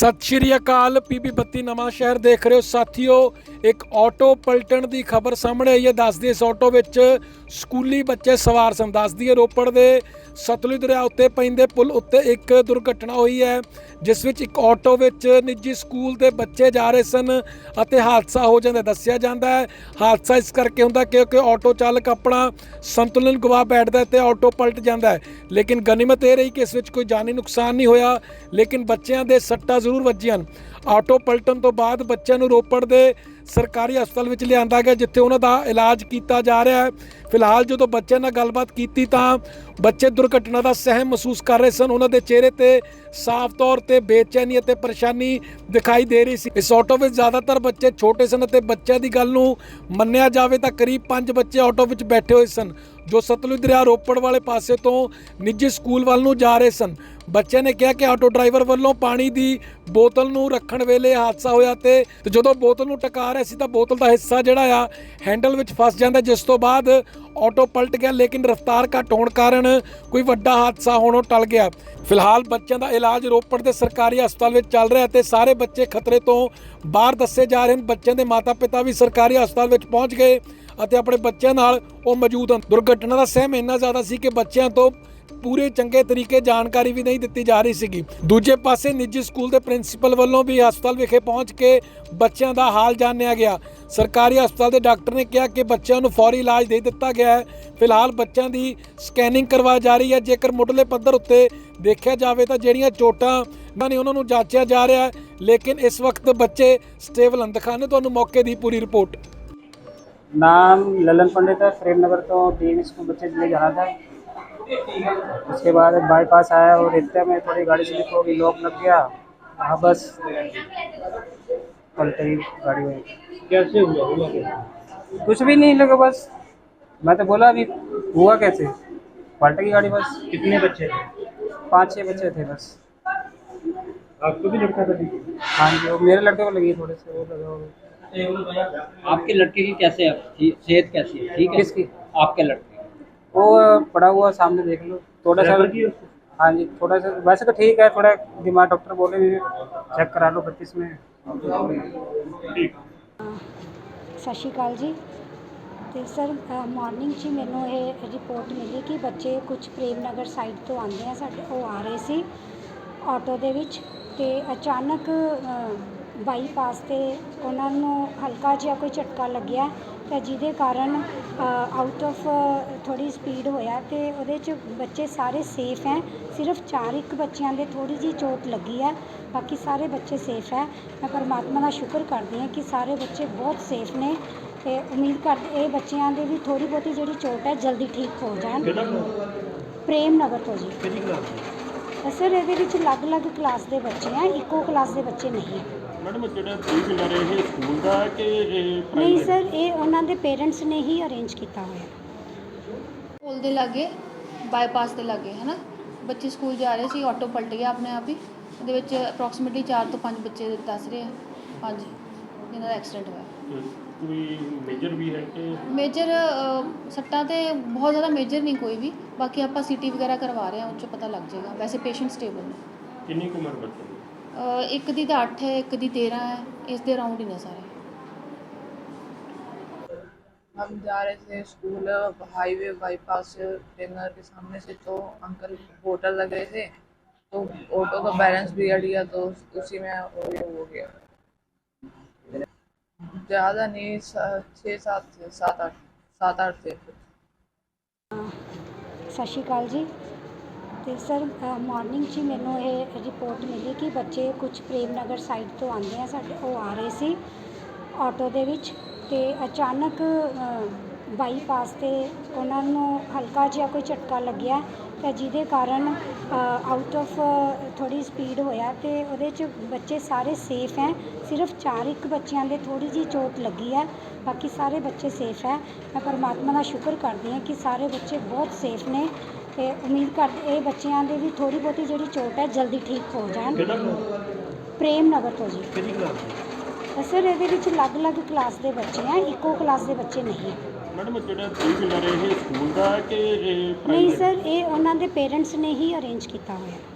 ਸਤਿ ਸ਼੍ਰੀ ਅਕਾਲ ਪੀਬੀ ਬੱਤੀ ਨਵਾਂ ਸ਼ਹਿਰ ਦੇਖ ਰਹੇ ਹੋ ਸਾਥੀਓ। ਇੱਕ ਆਟੋ ਪਲਟਣ ਦੀ ਖਬਰ ਸਾਹਮਣੇ ਆਈ ਹੈ ਦੱਸਦੀ ਇਸ ਆਟੋ ਵਿੱਚ ਸਕੂਲੀ ਬੱਚੇ ਸਵਾਰ ਸਨ। ਦੱਸਦੀ ਹੈ ਰੋਪੜ ਦੇ ਸਤਲੁਜ ਦਰਿਆ ਉੱਤੇ ਪੈਂਦੇ ਪੁਲ ਉੱਤੇ ਇੱਕ ਦੁਰਘਟਨਾ ਹੋਈ ਹੈ, ਜਿਸ ਵਿੱਚ ਇੱਕ ਆਟੋ ਵਿੱਚ ਨਿੱਜੀ ਸਕੂਲ ਦੇ ਬੱਚੇ ਜਾ ਰਹੇ ਸਨ ਅਤੇ ਹਾਦਸਾ ਹੋ ਜਾਂਦਾ, ਦੱਸਿਆ ਜਾਂਦਾ ਹੈ। ਹਾਦਸਾ ਇਸ ਕਰਕੇ ਹੁੰਦਾ ਕਿਉਂਕਿ ਆਟੋ ਚਾਲਕ ਆਪਣਾ ਸੰਤੁਲਨ ਗਵਾ ਬੈਠਦਾ ਹੈ ਤੇ ਆਟੋ ਪਲਟ ਜਾਂਦਾ ਹੈ। ਲੇਕਿਨ ਗਨੀਮਤ ਇਹ ਰਹੀ ਕਿ ਇਸ ਵਿੱਚ ਕੋਈ ਜਾਨੀ ਨੁਕਸਾਨ ਨਹੀਂ ਹੋਇਆ, ਲੇਕਿਨ ਬੱਚਿਆਂ ਦੇ ਸੱਟਾਂ ਜ਼ਰੂਰ ਵੱਜੀਆਂ ਆਟੋ ਪਲਟਣ ਤੋਂ ਬਾਅਦ ਬੱਚਿਆਂ ਨੂੰ ਰੋਪੜ ਦੇ ਸਰਕਾਰੀ ਹਸਪਤਾਲ ਵਿੱਚ ਲਿਆਂਦਾ ਗਿਆ, ਜਿੱਥੇ ਉਹਨਾਂ ਦਾ ਇਲਾਜ ਕੀਤਾ ਜਾ ਰਿਹਾ ਹੈ। ਫਿਲਹਾਲ ਜਦੋਂ ਬੱਚਿਆਂ ਨਾਲ ਗੱਲਬਾਤ ਕੀਤੀ ਤਾਂ ਬੱਚੇ ਦੁਰਘਟਨਾ ਦਾ ਸਹਿਮ ਮਹਿਸੂਸ ਕਰ ਰਹੇ ਸਨ। ਉਹਨਾਂ ਦੇ ਚਿਹਰੇ ਤੇ ਸਾਫ਼ ਤੌਰ ਤੇ ਬੇਚੈਨੀ ਅਤੇ ਪਰੇਸ਼ਾਨੀ ਦਿਖਾਈ ਦੇ ਰਹੀ ਸੀ। ਇਸ ਆਟੋ ਵਿੱਚ ਜ਼ਿਆਦਾਤਰ ਬੱਚੇ ਛੋਟੇ ਸਨ ਅਤੇ ਬੱਚਿਆਂ ਦੀ ਗੱਲ ਨੂੰ ਮੰਨਿਆ ਜਾਵੇ ਤਾਂ ਕਰੀਬ 5 ਬੱਚੇ ਆਟੋ ਵਿੱਚ ਬੈਠੇ ਹੋਏ ਸਨ, ਜੋ ਸਤਲੁਜ ਦਰਿਆ ਰੋਪੜ ਵਾਲੇ ਪਾਸੇ ਤੋਂ ਨਿੱਜੀ ਸਕੂਲ ਵੱਲ ਨੂੰ ਜਾ ਰਹੇ ਸਨ। ਬੱਚਿਆਂ ਨੇ ਕਿਹਾ ਕਿ ਆਟੋ ਡਰਾਈਵਰ ਵੱਲੋਂ ਪਾਣੀ ਦੀ ਬੋਤਲ ਨੂੰ ਰੱਖਣ ਵੇਲੇ ਹਾਦਸਾ ਹੋਇਆ ਤੇ ਜਦੋਂ ਬੋਤਲ ਨੂੰ ਟਕਾ ਰਿਹਾ ਸੀ ਤਾਂ ਬੋਤਲ ਦਾ ਹਿੱਸਾ ਜਿਹੜਾ ਆ ਹੈਂਡਲ ਵਿੱਚ ਫਸ ਜਾਂਦਾ, ਜਿਸ ਤੋਂ ਬਾਅਦ ਆਟੋ ਪਲਟ ਗਿਆ, ਲੇਕਿਨ ਰਫ਼ਤਾਰ ਘੱਟ ਹੋਣ ਕਾਰਨ ਕੋਈ ਵੱਡਾ ਹਾਦਸਾ ਹੋਣੋਂ ਟਲ ਗਿਆ। ਫਿਲਹਾਲ ਬੱਚਿਆਂ ਦਾ ਇਲਾਜ ਰੋਪੜ ਦੇ ਸਰਕਾਰੀ ਹਸਪਤਾਲ ਵਿੱਚ ਚੱਲ ਰਿਹਾ ਤੇ ਸਾਰੇ ਬੱਚੇ ਖਤਰੇ ਤੋਂ ਬਾਹਰ ਦੱਸੇ ਜਾ ਰਹੇ ਹਨ। ਬੱਚਿਆਂ ਦੇ ਮਾਤਾ-ਪਿਤਾ ਵੀ ਸਰਕਾਰੀ ਹਸਪਤਾਲ ਵਿੱਚ ਪਹੁੰਚ ਗਏ ਅਤੇ ਆਪਣੇ ਬੱਚਿਆਂ ਨਾਲ ਉਹ ਮੌਜੂਦ ਹਨ। ਦੁਰਘਟਨਾ ਦਾ ਸਹਿਮ ਇੰਨਾ ਜ਼ਿਆਦਾ ਸੀ ਕਿ ਬੱਚਿਆਂ ਤੋਂ ਪੂਰੇ ਚੰਗੇ ਤਰੀਕੇ ਜਾਣਕਾਰੀ ਵੀ ਨਹੀਂ ਦਿੱਤੀ ਜਾ ਰਹੀ ਸੀਗੀ ਦੂਜੇ ਪਾਸੇ ਨਿੱਜੀ ਸਕੂਲ ਦੇ ਪ੍ਰਿੰਸੀਪਲ ਵੱਲੋਂ ਵੀ ਹਸਪਤਾਲ ਵਿਖੇ ਪਹੁੰਚ ਕੇ ਬੱਚਿਆਂ ਦਾ ਹਾਲ ਜਾਣਿਆ ਗਿਆ ਸਰਕਾਰੀ ਹਸਪਤਾਲ ਦੇ ਡਾਕਟਰ ਨੇ ਕਿਹਾ ਕਿ ਬੱਚਿਆਂ ਨੂੰ ਫੌਰੀ ਇਲਾਜ ਦੇ ਦਿੱਤਾ ਗਿਆ ਹੈ ਫਿਲਹਾਲ ਬੱਚਿਆਂ ਦੀ ਸਕੈਨਿੰਗ ਕਰਵਾਈ ਜਾ ਰਹੀ ਹੈ ਜੇਕਰ ਮੁੱਢਲੇ ਪੱਧਰ ਉੱਤੇ ਦੇਖਿਆ ਜਾਵੇ ਤਾਂ ਜਿਹੜੀਆਂ ਚੋਟਾਂ ਨੇ ਉਹਨਾਂ ਨੂੰ ਜਾਂਚਿਆ ਜਾ ਰਿਹਾ ਹੈ ਲੇਕਿਨ ਇਸ ਵਕਤ ਬੱਚੇ ਸਟੇਬਲ ਹਨ ਦਿਖਾਣੇ ਤੁਹਾਨੂੰ ਮੌਕੇ ਦੀ ਪੂਰੀ ਰਿਪੋਰਟ नाम ललन पंडित है प्रेम नगर तो डी स्कूल बच्चे ले जाना था उसके बाद बाईपास आया और इतने में थोड़ी गाड़ी स्लिप हो गई लॉक लग गया। हाँ बस। पलट गई गाड़ी में। कैसे हुआ? हुआ कैसे? कुछ भी नहीं लगा बस। मैं तो बोला अभी हुआ कैसे? पलट गई गाड़ी बस। कितने बच्चे थे? पाँच छः बच्चे थे बस। आपको भी लगता था? हाँ जी वो मेरे लड़के को लगी थोड़े से वो लगा होगा। आपके लड़के की कैसे है? थी- सेहत कैसी है? ठीक है? किसकी? आपके लड़के। वो पड़ा हुआ सामने देख लो थोड़ा सा Driver की उसको? हाँ जी थोड़ा सा वैसे तो ठीक है थोड़ा दिमाग डॉक्टर बोले भी चेक करा लो बत्तीस में ठीक ਸਤਿ ਸ਼੍ਰੀ ਅਕਾਲ ਜੀ ਤੇ ਸਰ ਮਾਰਨਿੰਗ 'ਚ ਹੀ ਮੈਨੂੰ ਇਹ ਰਿਪੋਰਟ ਮਿਲੀ ਕਿ ਬੱਚੇ ਕੁਝ ਪ੍ਰੇਮ ਨਗਰ ਸਾਈਡ ਤੋਂ ਆਉਂਦੇ ਆ ਸਾਡੇ ਉਹ ਆ ਰਹੇ ਸੀ ਆਟੋ ਦੇ ਵਿੱਚ ਤੇ ਅਚਾਨਕ ਬਾਈਪਾਸ ਤੇ ਉਹਨਾਂ ਨੂੰ ਹਲਕਾ ਜਿਹਾ ਕੋਈ ਝਟਕਾ ਲੱਗਿਆ ਤੇ ਜਿਹਦੇ ਕਾਰਨ ਆਊਟ ਆਫ ਥੋੜੀ ਸਪੀਡ ਹੋਇਆ ਤੇ ਉਹਦੇ 'ਚ ਬੱਚੇ ਸਾਰੇ ਸੇਫ ਹੈ। ਸਿਰਫ ਚਾਰ ਇੱਕ ਬੱਚਿਆਂ ਦੇ ਥੋੜੀ ਜਿਹੀ ਚੋਟ ਲੱਗੀ ਹੈ ਬਾਕੀ ਸਾਰੇ ਬੱਚੇ ਸੇਫ ਹੈ। ਮੈਂ ਪਰਮਾਤਮਾ ਦਾ ਸ਼ੁਕਰ ਕਰਦੀ ਹਾਂ ਕਿ ਸਾਰੇ ਬੱਚੇ ਬਹੁਤ ਸੇਫ ਨੇ ਤੇ ਉਮੀਦ ਕਰਦੇ ਇਹ ਬੱਚਿਆਂ ਦੇ ਵੀ ਥੋੜੀ ਬਹੁਤੀ ਜਿਹੜੀ ਚੋਟ ਹੈ ਜਲਦੀ ਠੀਕ ਹੋ ਜਾਣ। ਪ੍ਰੇਮ ਨਗਰ ਤੋਂ ਜੀ। ਸਰ ਇਹਦੇ ਵਿੱਚ ਅਲੱਗ-ਅਲੱਗ ਕਲਾਸ ਦੇ ਬੱਚੇ ਆ ਇੱਕੋ ਕਲਾਸ ਦੇ ਬੱਚੇ ਨਹੀਂ ਹੈ। ਮੈਡਮ ਜਿਹੜਾ ਪ੍ਰੀ ਕਿਲਰ ਇਹ ਸਕੂਲ ਦਾ ਹੈ ਕਿ ਇਹ ਨਹੀਂ ਸਰ ਇਹ ਉਹਨਾਂ ਦੇ ਪੇਰੈਂਟਸ ਨੇ ਹੀ ਅਰੇਂਜ ਕੀਤਾ ਹੋਇਆ। ਪੁਲ ਦੇ ਲਾਗੇ ਬਾਈਪਾਸ ਦੇ ਲਾਗੇ ਹੈ ਨਾ ਬੱਚੇ ਸਕੂਲ ਜਾ ਰਹੇ ਸੀ ਆਟੋ ਪਲਟ ਗਿਆ ਆਪਣੇ ਆਪ ਹੀ। ਉਹਦੇ ਵਿੱਚ ਅਪਰੋਕਸੀਮੇਟਲੀ 4 ਤੋਂ 5 ਬੱਚੇ ਦੱਸ ਰਹੇ ਆ। ਹਾਂਜੀ ਜਿਨ੍ਹਾਂ ਦਾ ਐਕਸੀਡੈਂਟ ਹੋਇਆ। ਕੋਈ ਮੇਜਰ ਵੀ ਹੈ ਕਿ ਮੇਜਰ ਸੱਟਾਂ ਤੇ ਬਹੁਤ ਜ਼ਿਆਦਾ ਮੇਜਰ ਨਹੀਂ ਕੋਈ ਵੀ। ਬਾਕੀ ਆਪਾਂ ਸੀਟੀ ਵਗੈਰਾ ਕਰਵਾ ਰਹੇ ਹਾਂ ਉਹ 'ਚੋਂ ਪਤਾ ਲੱਗ ਜਾਏਗਾ। ਵੈਸੇ ਪੇਸ਼ੈਂਟ ਸਟੇਬਲ ਨੇ। ਕਿੰਨੀ ਕੁ ਉਮਰ ਬੱਚੇ ਇੱਕ ਦੀ ਤਾਂ 8 ਹੈ ਇੱਕ ਦੀ 13 ਹੈ ਇਸ ਦੇ ਅਰਾਊਂਡ ਹੀ ਨੇ ਸਾਰੇ हम जा रहे थे स्कूल हाईवे बाईपास से ट्रेनर के सामने से तो अंकल होटल लग रहे थे तो ऑटो का बैलेंस बिगड़ गया तो उसी में वो ये हो गया ज़्यादा नहीं सा- छः सात थे सात आठ सात आठ थे ਸਤਿ ਸ਼੍ਰੀ ਅਕਾਲ ਅਤੇ ਸਰ ਮੋਰਨਿੰਗ 'ਚ ਹੀ ਮੈਨੂੰ ਇਹ ਰਿਪੋਰਟ ਮਿਲੀ ਕਿ ਬੱਚੇ ਕੁਛ ਪ੍ਰੇਮ ਨਗਰ ਸਾਈਡ ਤੋਂ ਆਉਂਦੇ ਆ, ਸਾਡੇ ਉਹ ਆ ਰਹੇ ਸੀ ਆਟੋ ਦੇ ਵਿੱਚ ਅਤੇ ਅਚਾਨਕ ਬਾਈਪਾਸ ਤੇ ਉਹਨਾਂ ਨੂੰ ਹਲਕਾ ਜਿਹਾ ਕੋਈ ਝਟਕਾ ਲੱਗਿਆ ਤਾਂ ਜਿਹਦੇ ਕਾਰਨ ਆਊਟ ਆਫ ਥੋੜ੍ਹੀ ਸਪੀਡ ਹੋਇਆ ਅਤੇ ਉਹਦੇ 'ਚ ਬੱਚੇ ਸਾਰੇ ਸੇਫ ਹੈ। ਸਿਰਫ ਚਾਰ ਇੱਕ ਬੱਚਿਆਂ ਦੇ ਥੋੜ੍ਹੀ ਜਿਹੀ ਚੋਟ ਲੱਗੀ ਹੈ, ਬਾਕੀ ਸਾਰੇ ਬੱਚੇ ਸੇਫ ਹੈ। ਮੈਂ ਪਰਮਾਤਮਾ ਦਾ ਸ਼ੁਕਰ ਕਰਦੀ ਹਾਂ ਕਿ ਸਾਰੇ ਬੱਚੇ ਬਹੁਤ ਸੇਫ ਨੇ। ਤੇ ਉਮੀਦ ਕਰਦੇ ਇਹ ਬੱਚਿਆਂ ਦੇ ਵੀ ਥੋੜੀ ਬਹੁਤੀ ਜਿਹੜੀ ਚੋਟ ਹੈ ਜਲਦੀ ਠੀਕ ਹੋ ਜਾਣ। ਪ੍ਰੇਮ ਨਗਰ ਤੋਂ ਜੀ। ਕਿਹੜੀ ਕਲਾਸ ਸਰ ਇਹਦੇ ਵਿੱਚ ਅਲੱਗ-ਅਲੱਗ ਕਲਾਸ ਦੇ ਬੱਚੇ ਆ ਇੱਕੋ ਕਲਾਸ ਦੇ ਬੱਚੇ ਨਹੀਂ। ਮੈਡਮ ਜਿਹੜਾ ਇਹ ਸਕੂਲ ਦਾ ਹੈ ਕਿ ਇਹ ਨਹੀਂ private? ਸਰ ਇਹ ਉਹਨਾਂ ਦੇ ਪੇਰੈਂਟਸ ਨੇ ਹੀ ਅਰੇਂਜ ਕੀਤਾ ਹੋਇਆ।